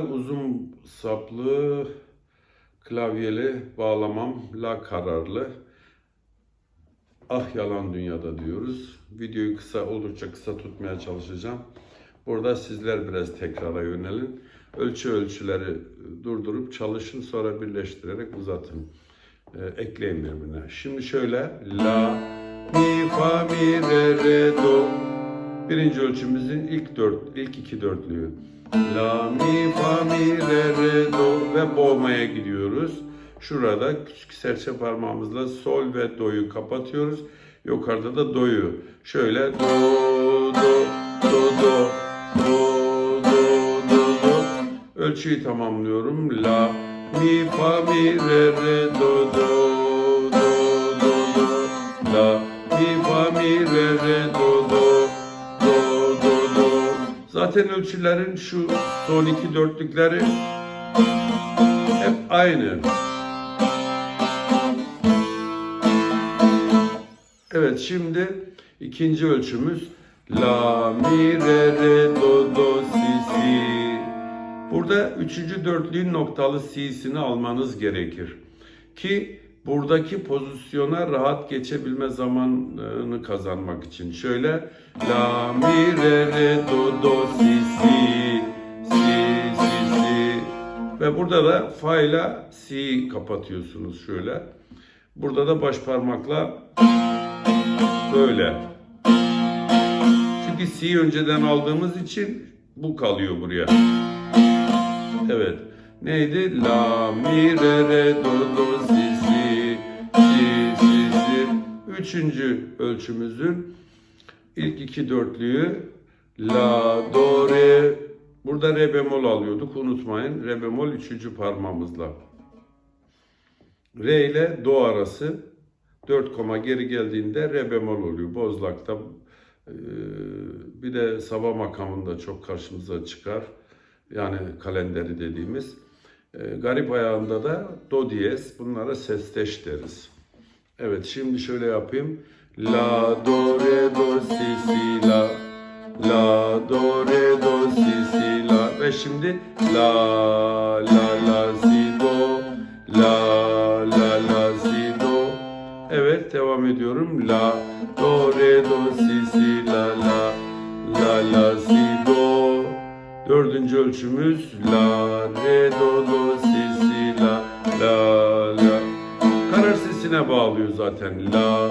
Uzun saplı klavyeli bağlamam la kararlı. Ah yalan dünyada diyoruz. Videoyu kısa oldukça kısa tutmaya çalışacağım. Burada sizler biraz tekrara yönelin. Ölçü ölçüleri durdurup çalışın sonra birleştirerek uzatın. Ee, ekleyin birbirine. Şimdi şöyle la mi fa mi re re do Birinci ölçümüzün ilk dört, ilk iki dörtlüğü. La, mi, fa, mi, re, re, do ve boğmaya gidiyoruz. Şurada küçük serçe parmağımızla sol ve do'yu kapatıyoruz. Yukarıda da do'yu. Şöyle do, do, do, do, do, do, do, do. Ölçüyü tamamlıyorum. La, mi, fa, mi, re, re, do, do, do, do, do. La, mi, fa, mi, re, re, do, do. Zaten ölçülerin şu son iki dörtlükleri hep aynı. Evet şimdi ikinci ölçümüz La, mi, re, re, do, do, si, si. Burada üçüncü dörtlüğün noktalı si'sini almanız gerekir. Ki buradaki pozisyona rahat geçebilme zamanını kazanmak için. Şöyle La, mi, re, re, do, do, si, si, si, si, si. Ve burada da fa ile si kapatıyorsunuz şöyle. Burada da baş parmakla böyle. Çünkü si önceden aldığımız için bu kalıyor buraya. Evet. Neydi? La, mi, re, re, do, do, si. Üçüncü ölçümüzün ilk iki dörtlüğü La, do, re. Burada re bemol alıyorduk. Unutmayın. Re bemol üçüncü parmağımızla. Re ile do arası 4 koma geri geldiğinde re bemol oluyor. Bozlak'ta e, bir de sabah makamında çok karşımıza çıkar. Yani kalenderi dediğimiz. E, garip ayağında da do diyez. Bunlara sesteş deriz. Evet şimdi şöyle yapayım. La do re do si si la. La do re do si si la. Ve şimdi la la la si do. La la la si do. Evet devam ediyorum. La do re do si si la la la la si do. Dördüncü ölçümüz la re do do si si la la. Sesine bağlıyor zaten. La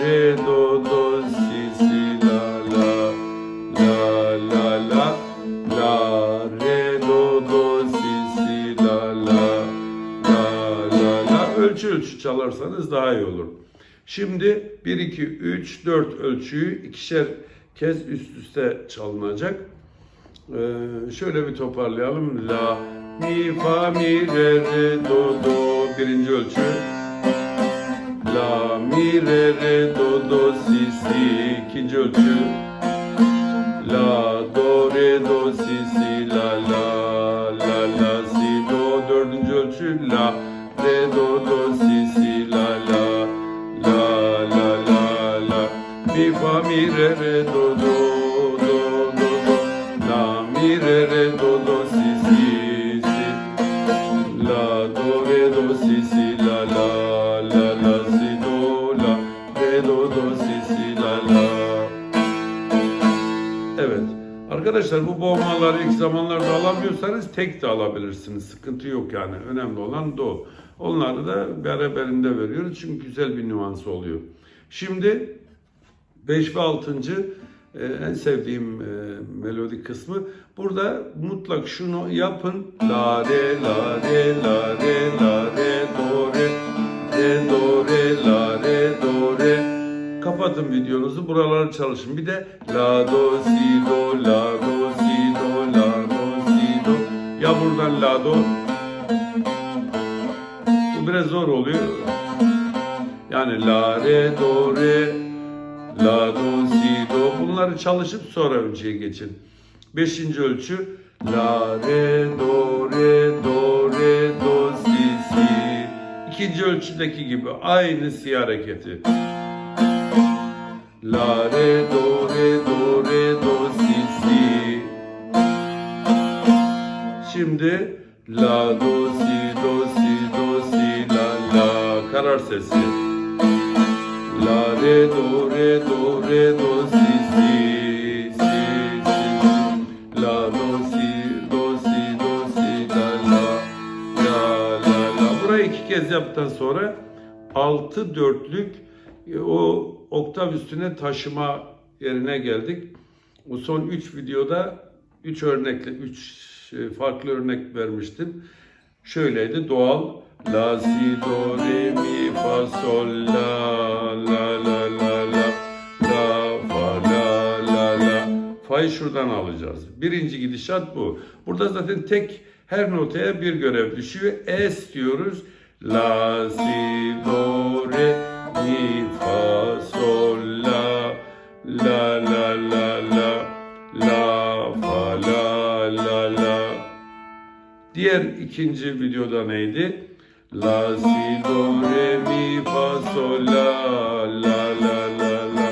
re do do si si la la la la la la re do do si si la la la la la ölçü ölçü çalarsanız daha iyi olur. Şimdi 1 2 3 4 ölçüyü ikişer kez üst üste çalınacak. Ee, şöyle bir toparlayalım. La, mi, fa, mi, re, re, do, do. Birinci ölçü. La, mi, re, re, do, do, si, si. İkinci ölçü. La, do, re, do, si, si, la, la, la, la, si, do. Dördüncü ölçü. La, re, do, do, si, si, la, la, la, la, la, la. Mi, fa, mi, re, re, do, do, do, si, si, la, la. Evet. Arkadaşlar bu boğmaları ilk zamanlarda alamıyorsanız tek de alabilirsiniz. Sıkıntı yok yani. Önemli olan do. Onları da beraberinde veriyoruz. Çünkü güzel bir nüansı oluyor. Şimdi 5 ve 6. e, en sevdiğim e, melodi kısmı. Burada mutlak şunu yapın. La re la re la re la re do re re do Kapatın videonuzu buraları çalışın. Bir de la do si do la do si do la do si do. Ya buradan la do. Bu biraz zor oluyor. Yani la re do re la do si do. Bunları çalışıp sonra ölçüye geçin. Beşinci ölçü la re do re do re do si si. İkinci ölçüdeki gibi aynı si hareketi. La re do re do re do si si. Şimdi la do si do si do si la la karar sesi. La re do re do re do si si si si la do si do si do si la la la la burayı iki kez yaptıktan sonra altı dörtlük e, o oktav üstüne taşıma yerine geldik. O son üç videoda üç örnekle üç e, farklı örnek vermiştim. Şöyleydi doğal la si do re mi fa sol la la la la la la fa la la la fa'yı şuradan alacağız. Birinci gidişat bu. Burada zaten tek her notaya bir görev düşüyor. Es diyoruz. La si do re mi fa sol la la la la la la fa la la la Diğer ikinci videoda neydi? La si do re mi fa sol la la la la la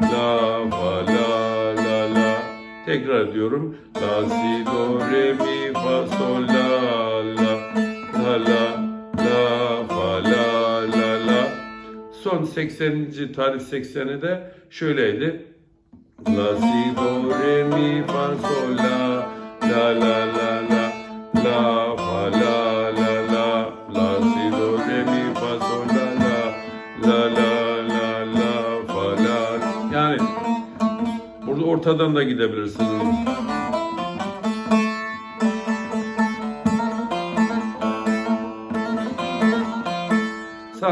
la fa la la la Tekrar diyorum. La si do re mi fa sol la la la la Son 80. tarih 80'i de şöyleydi. La si do re mi fa sol la la la la la la fa la la la la si do re mi fa sol la la la la la la fa la yani burada ortadan da gidebilirsiniz.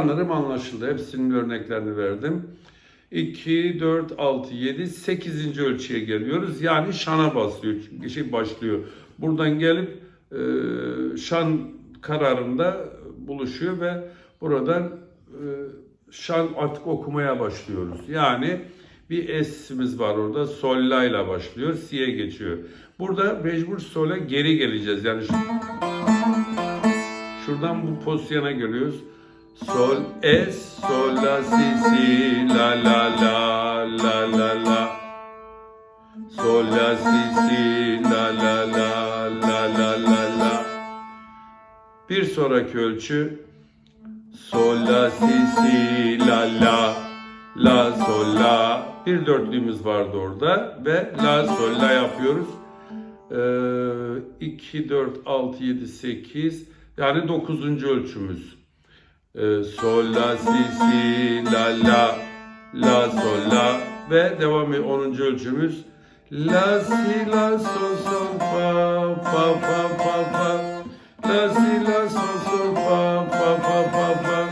Sanırım anlaşıldı. Hepsinin örneklerini verdim. 2, 4, 6, 7, 8. ölçüye geliyoruz. Yani şana basıyor. Şey başlıyor. Buradan gelip e, şan kararında buluşuyor ve buradan e, şan artık okumaya başlıyoruz. Yani bir es'imiz var orada. Sol la ile başlıyor. Si'ye geçiyor. Burada mecbur sol'a geri geleceğiz. Yani şu- şuradan bu pozisyona geliyoruz. Sol, es, sol, la, si, si, la, la, la, la, la, la. Sol, la, si, si, la, la, la, la, la, la, la. Bir sonraki ölçü. Sol, la, si, si, la, la, la, sol, la. Bir dörtlüğümüz vardı orada ve la, sol, la yapıyoruz. Ee, 2, 4, 6, 7, 8 yani 9. ölçümüz. Ee, sol, la, si, si, la, la, la, sol, la ve devam ediyor 10. ölçümüz. La, si, la, sol, sol, fa, fa, fa, fa, fa. La, si, la, sol, sol, fa, fa, fa, fa, fa.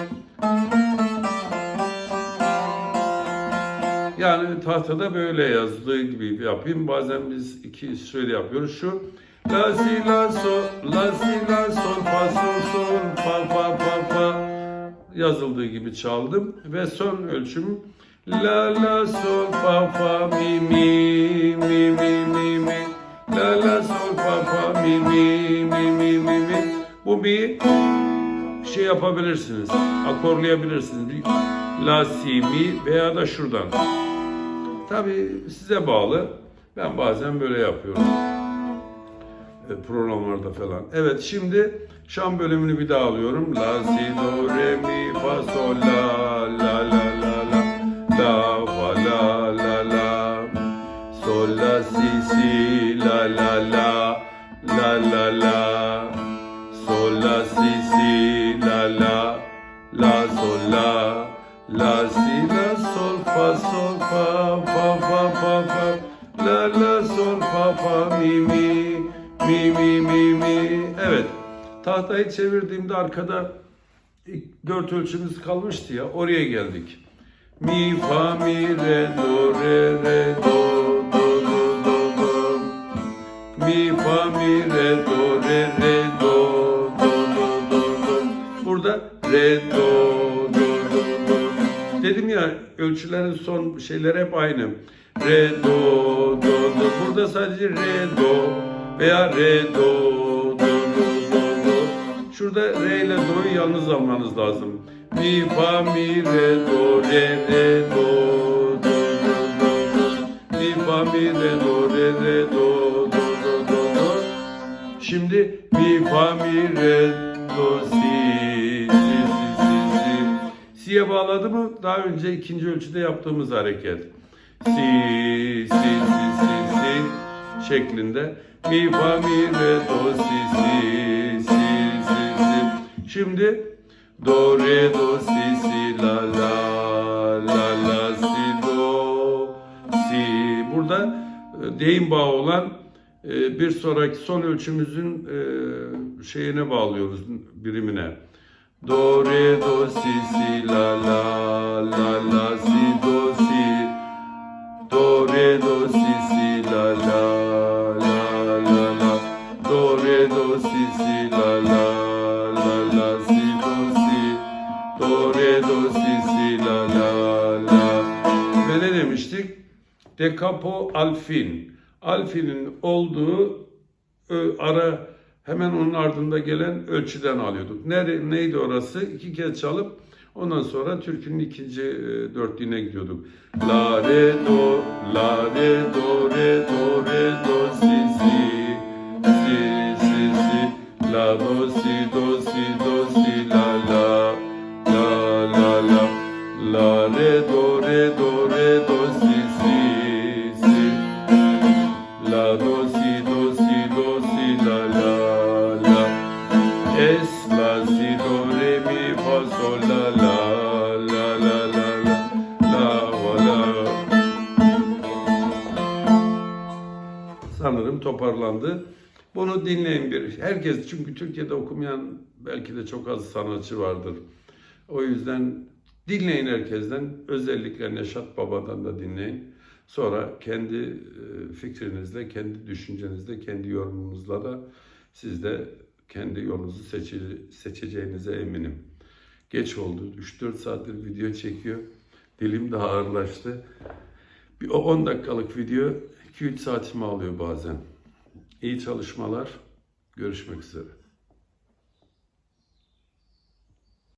Yani tahtada böyle yazdığı gibi yapayım. Bazen biz iki şöyle yapıyoruz. Şu La si la sol, la si la sol, fa sol sol, fa fa fa fa yazıldığı gibi çaldım. Ve son ölçüm la la sol fa fa mi mi mi mi mi mi. La la sol fa fa mi mi mi mi mi mi. Bu bir şey yapabilirsiniz akorlayabilirsiniz. La si mi veya da şuradan. Tabi size bağlı. Ben bazen böyle yapıyorum programlarda falan. Evet şimdi şan bölümünü bir daha alıyorum. La si do re mi fa sol la la la la la. La fa la la la. Sol la si si la la la. La la la. Sol la si si la la. La sol la. La si la sol fa sol fa fa fa fa fa. La la sol fa fa mi mi mi mi mi? Evet. Tahtayı çevirdiğimde arkada dört ölçümüz kalmıştı ya oraya geldik. Mi fa mi re do re re do do do do do. Mi fa mi re do re re do do do do do. Burada re do do do do. Dedim ya ölçülerin son şeyleri hep aynı. Re do do do. Burada sadece re do veya re do do do do do şurada re ile do'yu yalnız almanız lazım mi fa mi re do re re do do do do do mi fa mi re do re re do do do do do Şimdi mi fa mi re do si si si si si. Si'ye bağladı mı? Daha önce ikinci ölçüde yaptığımız hareket. Si si si si si şeklinde. Mi fa mi re do si si si si si. Şimdi do re do si si la la la la si do si. Burada e, deyim bağı olan e, bir sonraki son ölçümüzün e, şeyine bağlıyoruz birimine. Do re do si si la la la la si do si do re do si si Dekapo alfin. Alfinin olduğu ara hemen onun ardında gelen ölçüden alıyorduk. Nere, neydi orası? İki kez çalıp ondan sonra türkünün ikinci e, dörtlüğüne gidiyorduk. La re do, la re do, do re mi fa sol la la Sanırım toparlandı. Bunu dinleyin bir. Herkes çünkü Türkiye'de okumayan belki de çok az sanatçı vardır. O yüzden dinleyin herkesten. Özellikle Neşat Baba'dan da dinleyin. Sonra kendi e, fikrinizle, kendi düşüncenizle, kendi yorumunuzla da siz de kendi yolunuzu seçe- seçeceğinize eminim. Geç oldu. 3-4 saattir video çekiyor. Dilim de ağırlaştı. Bir o 10 dakikalık video 2-3 saatimi alıyor bazen. İyi çalışmalar. Görüşmek üzere.